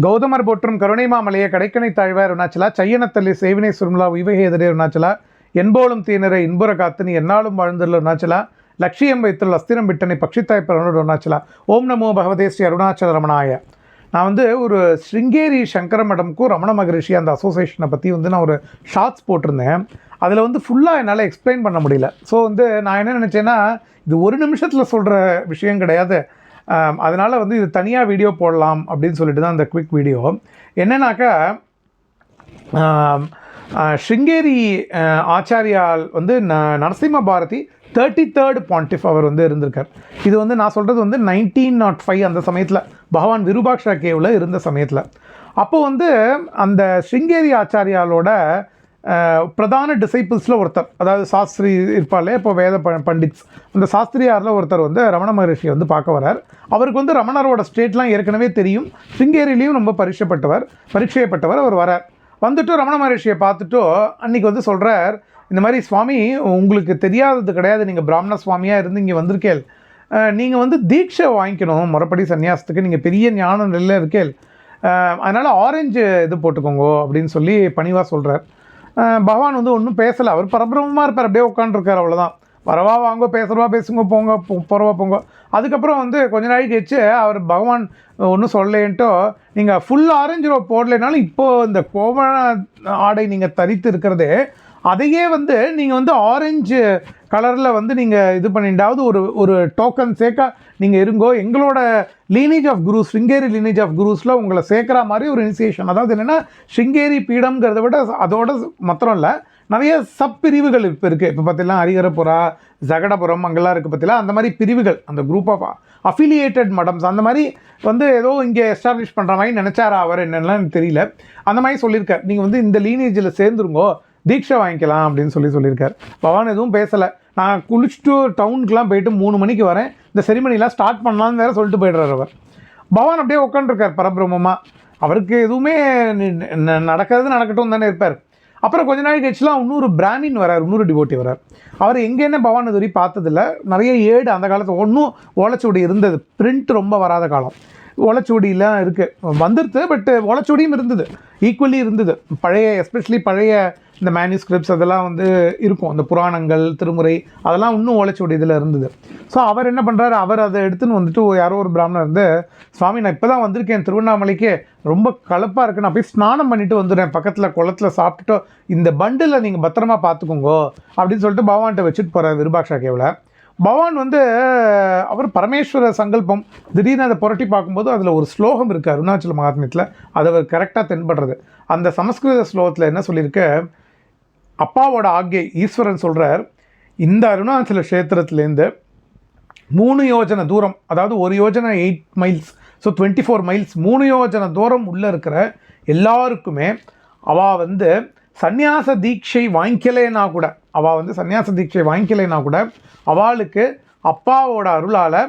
கௌதமர் போற்றும் கருணைமாமலைய கடைக்கணை தாழ்வார் அருணாச்சலா சையனத்தள்ளி சேவினை சுருமலா உய்வகேதரே எதிரே அருணாச்சலா என்போலும் தீனரை இன்புற காத்துனி என்னாலும் வாழ்ந்துள்ள அருணாச்சலா லட்சியம் வைத்துள்ள அஸ்திரம் விட்டனை பக்ஷித்தாய் பரனோடு அருணாச்சலா ஓம் நமோ பகவதே ஸ்ரீ அருணாச்சல ரமணாய. நான் வந்து ஒரு ஸ்ருங்கேரி சங்கர மடம்க்கும் ரமண மகரிஷி அந்த அசோசியேஷனை பற்றி வந்து நான் ஒரு ஷார்ட்ஸ் போட்டிருந்தேன். அதில் வந்து ஃபுல்லாக என்னால் எக்ஸ்பிளைன் பண்ண முடியல. ஸோ வந்து நான் என்ன நினச்சேன்னா இது ஒரு நிமிஷத்தில் சொல்கிற விஷயம் கிடையாது. அதனால் வந்து இது தனியாக வீடியோ போடலாம் அப்படின்னு சொல்லிட்டு தான் அந்த குவிக் வீடியோ என்னன்னாக்கா ஷிங்கேரி ஆச்சாரியால் வந்து ந Narasimha Bharathi thirty third pontiff அவர் வந்து இருந்திருக்கார். இது வந்து நான் சொல்கிறது வந்து நைன்டீன் நாட் ஃபைவ் அந்த சமயத்தில் பகவான் விருபாக்ஷா கேவில் இருந்த சமயத்தில். அப்போ வந்து அந்த ஸ்ருங்கேரி ஆச்சாரியாலோட பிரதான டிசைபிள்ஸில் ஒருத்தர். அதாவது சாஸ்திரி இருப்பாளே இப்போ வேத ப பண்டிட்ஸ் அந்த சாஸ்திரியாரில் ஒருத்தர் வந்து ரமண மகரிஷியை வந்து பார்க்க வரார் அவருக்கு வந்து ரமணரோட ஸ்டேட்லாம் ஏற்கனவே தெரியும். சிங்கேரிலையும் ரொம்ப பரிட்சைப்பட்டவர் பரீட்சையப்பட்டவர் அவர் வரார் வந்துட்டு ரமண மகரிஷியை பார்த்துட்டு அன்னைக்கு வந்து சொல்கிறார் இந்த மாதிரி சுவாமி உங்களுக்கு தெரியாதது கிடையாது. நீங்கள் பிராமண சுவாமியாக இருந்து இங்கே வந்திருக்கேள். நீங்கள் வந்து தீட்சை வாங்கிக்கணும். முறைப்படி சன்னியாசத்துக்கு நீங்கள் பெரிய ஞான நிலையில் இருக்கேள். அதனால் ஆரஞ்சு இது போட்டுக்கோங்க அப்படின்னு சொல்லி பணிவாக சொல்கிறார் பகவான் வந்து ஒன்றும் பேசலை. அவர் பரபிரமமாக இருப்பார். அப்படியே உட்காந்துருக்கார் அவ்வளோதான் வரவா வாங்க பேசுகிறவா பேசுங்க போங்க போகிறவா போங்க. அதுக்கப்புறம் வந்து கொஞ்ச நாள் கழிச்சு அவர் பகவான் ஒன்றும் சொல்லலேன்ட்டோ நீங்கள் ஃபுல் ஆரஞ்சு ரோ போடலைனாலும் இப்போது இந்த கோவண ஆடை நீங்கள் தரித்து இருக்கிறதே அதையே வந்து நீங்கள் வந்து ஆரஞ்சு கலரில் வந்து நீங்கள் இது பண்ணிட்டாவது ஒரு ஒரு டோக்கன் சேர்க்க நீங்கள் இருங்கோ எங்களோட lineage of gurus Sringeri lineage of குரூஸில் உங்களை சேர்க்குற மாதிரி ஒரு இனிஷியேஷன் அதாவது என்னென்னா ஸ்ருங்கேரி பீடம்ங்கிறத விட அதோட மாத்திரம் இல்லை நிறைய சப் பிரிவுகள் இப்போ இருக்குது இப்போ பார்த்தீங்கன்னா ஹரிகரபுரா ஜகடபுரம் அங்கெல்லாம் இருக்குது பார்த்தீங்களா அந்த மாதிரி பிரிவுகள் அந்த குரூப் ஆஃப் அஃபிலியேட்டட் மடம்ஸ் அந்த மாதிரி வந்து ஏதோ இங்கே எஸ்டாப்ளிஷ் பண்ணுற மாதிரி நினச்சாரா அவர் என்னெல்லாம் தெரியல. அந்த மாதிரி சொல்லியிருக்கார். நீங்கள் வந்து இந்த லீனேஜில் சேர்ந்துருங்கோ தீட்சை வாங்கிக்கலாம் அப்படின்னு சொல்லி சொல்லியிருக்கார். பவான் எதுவும் பேசலை. நான் குளிச்சுட்டு டவுனுக்குலாம் போயிட்டு மூணு மணிக்கு வரேன். இந்த செரிமனிலாம் ஸ்டார்ட் பண்ணலான்னு வேறு சொல்லிட்டு போயிடுறாரு அவர். பவான் அப்படியே உட்காந்துருக்கார் பரபிரமமாக அவருக்கு எதுவுமே நடக்கிறது நடக்கட்டும் தானே இருப்பார். அப்புறம் கொஞ்ச நாள் கழிச்சுலாம் இன்னொரு பிராமின் வரார் இன்னொரு டிவோட்டி வரார். அவர் எங்கே என்ன பவான் இதுவரை பார்த்ததில்ல. நிறைய ஏடு அந்த காலத்தில் ஒன்றும் ஓலைச்சுவடி இருந்தது. பிரிண்ட் ரொம்ப வராத காலம். ஓலைச்சுவடியெலாம் இருக்குது வந்துடுது பட்டு ஓலைச்சுவடியும் இருந்தது. ஈக்குவலி இருந்தது. பழைய எஸ்பெஷலி பழைய இந்த மேனுஸ்கிரிப்ட்ஸ் அதெல்லாம் வந்து இருக்கும். அந்த புராணங்கள் திருமுறை அதெல்லாம் இன்னும் ஓலைச்சுவடி இதில் இருந்தது. ஸோ அவர் என்ன பண்ணுறாரு அவர் அதை எடுத்துன்னு வந்துட்டு யாரோ ஒரு பிராமணர் இருந்து சுவாமி நான் இப்போ தான் வந்திருக்கேன். திருவண்ணாமலைக்கு ரொம்ப கலப்பாக இருக்கு. நான் போய் ஸ்நானம் பண்ணிட்டு வந்துடுறேன். பக்கத்தில் குளத்துல சாப்பிட்டுட்டு இந்த பண்டில் நீங்கள் பத்திரமா பார்த்துக்கோங்கோ அப்படின்னு சொல்லிட்டு பகவான்கிட்ட வச்சுட்டு போகிறார் விருபாக்ஷா கேவலை. பவான் வந்து அவர் பரமேஸ்வர சங்கல்பம் திடீர்னு அதை புரட்டி பார்க்கும்போது அதில் ஒரு ஸ்லோகம் இருக்குது அருணாச்சல மகாத்மியத்தில். அது அவர் கரெக்டாக தென்படுறது. அந்த சமஸ்கிருத ஸ்லோகத்தில் என்ன சொல்லியிருக்கு அப்பாவோட ஆக்ஞை ஈஸ்வரன் சொல்கிறார் இந்த அருணாச்சல க்ஷேத்திரத்துலேருந்து மூணு யோஜனை தூரம் அதாவது ஒரு யோஜனை eight miles so twenty four miles மூணு யோஜனை தூரம் உள்ளே இருக்கிற எல்லாருக்குமே அவள் வந்து சந்நியாச தீட்சை வாங்கிக்கலைன்னா கூட அவள் வந்து சந்நியாச தீட்சை வாங்கிக்கலைன்னா கூட அவளுக்கு அப்பாவோட அருளால்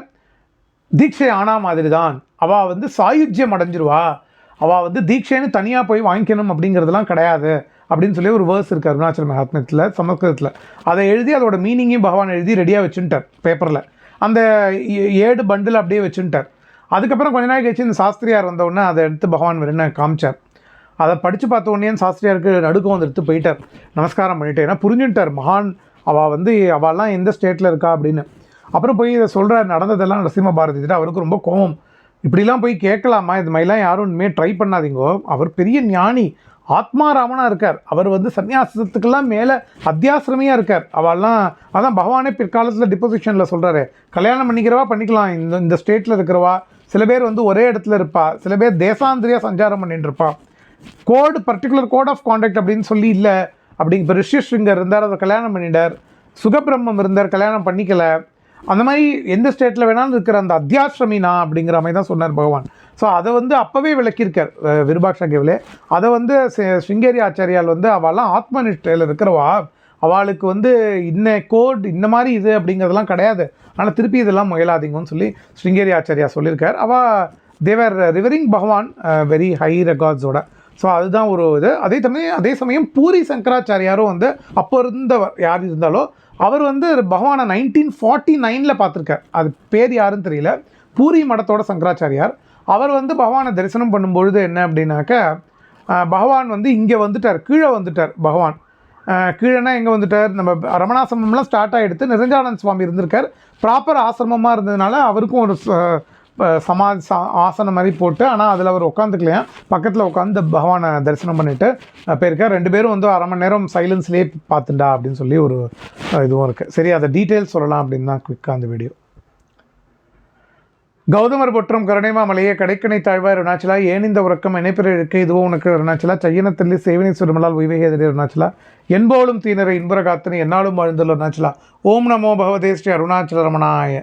தீட்சை ஆனா மாதிரி தான் அவள் வந்து சாயுஜ்யம் அடைஞ்சிருவா. அவள் வந்து தீட்சைன்னு தனியாக போய் வாங்கிக்கணும் அப்படிங்கிறதுலாம் கிடையாது அப்படின்னு சொல்லி ஒரு வேர்ஸ் இருக்குது அருணாச்சல மகாத்மியத்தில் சமஸ்கிருதத்தில். அதை எழுதி அதோட மீனிங்கையும் பகவான் எழுதி ரெடியாக வச்சுட்டார் பேப்பரில் அந்த ஏ- ஏடு பண்டில் அப்படியே வச்சுட்டார் அதுக்கப்புறம் கொஞ்ச நாள் கழிச்சு இந்த சாஸ்திரியார் வந்தவுடனே அதை எடுத்து பகவான் வெறும் காமிச்சார். அதை படித்து பார்த்த உடனே சாஸ்திரியாருக்கு நடுக்கம் வந்து எடுத்து போயிட்டார். நமஸ்காரம் பண்ணிட்டு ஏன்னா புரிஞ்சுட்டார் மகான் அவள் வந்து அவள்லாம் எந்த ஸ்டேட்டில் இருக்கா அப்படின்னு. அப்புறம் போய் இதை சொல்கிறார் நடந்ததெல்லாம் நரசிம்ம பாரதி அவருக்கு ரொம்ப கோபம். இப்படிலாம் போய் கேட்கலாமா? இது மாதிரிலாம் யாரும் இனிமேல் ட்ரை பண்ணாதீங்கோ. அவர் பெரிய ஞானி. ஆத்மாராமனாக இருக்கார். அவர் வந்து சன்னியாசத்துக்கெல்லாம் மேலே அத்தியாசிரமையாக இருக்கார். அவெல்லாம் அதான் பகவானே பிற்காலத்தில் டிப்போசிஷனில் சொல்கிறாரு கல்யாணம் பண்ணிக்கிறவா பண்ணிக்கலாம். இந்த இந்த ஸ்டேட்டில் இருக்கிறவா. சில பேர் வந்து ஒரே இடத்துல இருப்பா. சில பேர் தேசாந்திரியாக சஞ்சாரம் பண்ணிட்டு இருப்பாள் code particular code of contact அப்படின்னு சொல்லி இல்லை. அப்படிங்க இப்போ ரிஷிஸ்ருங்கர் இருந்தார் அவர் கல்யாணம் பண்ணிட்டார். சுகபிரம்மம் இருந்தார் கல்யாணம் பண்ணிக்கல. அந்த மாதிரி எந்த ஸ்டேட்டில் வேணாலும் இருக்கிற அந்த அத்தியாசிரமினா அப்படிங்கிற மாதிரி தான் சொன்னார் பகவான். ஸோ அதை வந்து அப்போவே விளக்கியிருக்கார் அஹ், கேவிலே அதை வந்து சி- சிங்கேரி ஆச்சாரியால் வந்து அவெல்லாம் ஆத்மனிஷ்டையில் இருக்கிறவா? அவளுக்கு வந்து இன்ன கோட் இந்த மாதிரி இது அப்படிங்கிறதெல்லாம் கிடையாது. ஆனால் திருப்பி இதெல்லாம் முயலாதீங்கன்னு சொல்லி ஸ்ருங்கேரி ஆச்சாரியா சொல்லியிருக்கார். அவள் தேவர் ரிவரிங் பகவான் வெரி ஹை ரெக்கார்ட்ஸோட ஸோ அதுதான் ஒரு இது. அதே சமயம் அதே சமயம் பூரி சங்கராச்சாரியாரும் வந்து அப்போ இருந்தவர் யார் இருந்தாலோ அவர் வந்து பகவானை நைன்டீன் ஃபார்ட்டி நைனில் பார்த்துருக்கார். அது பேர் யாருன்னு தெரியல. பூரி மடத்தோட சங்கராச்சாரியார். அவர் வந்து பகவானை தரிசனம் பண்ணும்பொழுது என்ன அப்படின்னாக்க பகவான் வந்து இங்கே வந்துட்டார். கீழே வந்துட்டார் பகவான். கீழேனா எங்கே வந்துட்டார்? நம்ம ரமணாசிரமம்லாம் ஸ்டார்ட் ஆகிடுத்து. நிரஞ்சானந்த் சுவாமி இருந்திருக்கார். ப்ராப்பர் ஆசிரமமாக இருந்ததுனால அவருக்கும் ஒரு ச- சமாதி சா ஆசனம் மாதிரி போட்டு ஆனால் அதில் அவர் உட்காந்துக்கலையா பக்கத்தில் உட்காந்து பகவானை தரிசனம் பண்ணிட்டு போயிருக்கார். ரெண்டு பேரும் வந்து அரை மணி நேரம் சைலன்ஸ்லேயே பார்த்துண்டா அப்படின்னு சொல்லி ஒரு இதுவும் இருக்குது சரி அதை டீட்டெயில்ஸ் சொல்லலாம் அப்படின்னு தான் குயிக்காக அந்த வீடியோ கௌதமர் பொற்றும் கருணைமாமலையே கடைக்கணை தாழ்வார் அருணாச்சலா ஏன் இந்த உறக்கம்? இணைப்பிற இருக்கு இதுவும் உனக்கு அருணாச்சலா? செய்யனத்தள்ளி சேவினை சுருமலால் உய்வகேதரே அருணாச்சலா? என்போலும் தீனரை இன்புற காத்தனை என்னாலும் வாழ்ந்துள்ள அருணாச்சலா. ஓம் நமோ பகவதே ஸ்ரீ அருணாச்சல ரமணாய.